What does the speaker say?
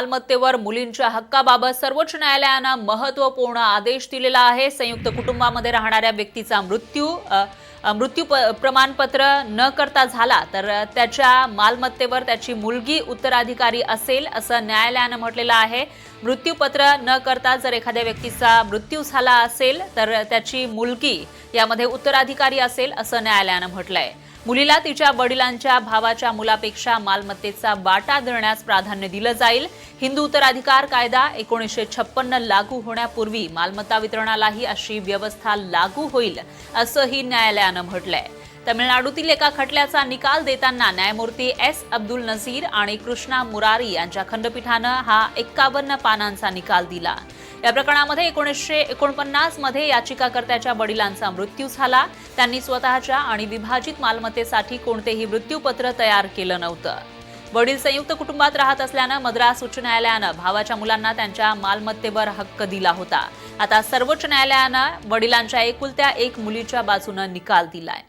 मालमत्तेवर मुलींच्या हक्काबाबत सर्वोच्च न्यायालयानं महत्त्वपूर्ण आदेश दिलेला आहे. संयुक्त कुटुंबामध्ये राहणाऱ्या व्यक्तीचा मृत्यू मृत्यू प- प्रमाणपत्र न करता झाला तर त्याच्या मालमत्तेवर त्याची मुलगी उत्तराधिकारी असेल असं न्यायालयानं म्हटलेलं आहे. मृत्यूपत्र न करता जर एखाद्या व्यक्तीचा मृत्यू झाला असेल तर त्याची मुलगी यामध्ये उत्तराधिकारी असेल असं न्यायालयानं म्हटलं आहे मुलीला तिच्या वडिलांच्या भावाच्या मुलापेक्षा मालमत्तेचा वाटा देण्यास प्राधान्य दिलं जाईल. हिंदू उत्तराधिकार कायदा एकोणीसशे छप्पन्न लागू होण्यापूर्वी मालमत्ता वितरणालाही अशी व्यवस्था लागू होईल असंही न्यायालयानं म्हटलंय. तमिळनाडूतील एका खटल्याचा निकाल देताना न्यायमूर्ती एस. अब्दुल नझीर आणि कृष्णा मुरारी यांच्या खंडपीठानं हा एक्कावन्न पानांचा निकाल दिला. या प्रकरणामध्ये एकोणीसशे एकोणपन्नासमध्ये याचिकाकर्त्याच्या वडिलांचा मृत्यू झाला. त्यांनी स्वतःच्या आणि विभाजित मालमत्तेसाठी कोणतेही मृत्यूपत्र तयार केलं नव्हतं. वडील संयुक्त कुटुंबात राहत असल्यानं मद्रास उच्च न्यायालयानं भावाच्या मुलांना त्यांच्या मालमत्तेवर हक्क दिला होता. आता सर्वोच्च न्यायालयानं वडिलांच्या एकुलत्या एक मुलीच्या बाजूनं निकाल दिलाय.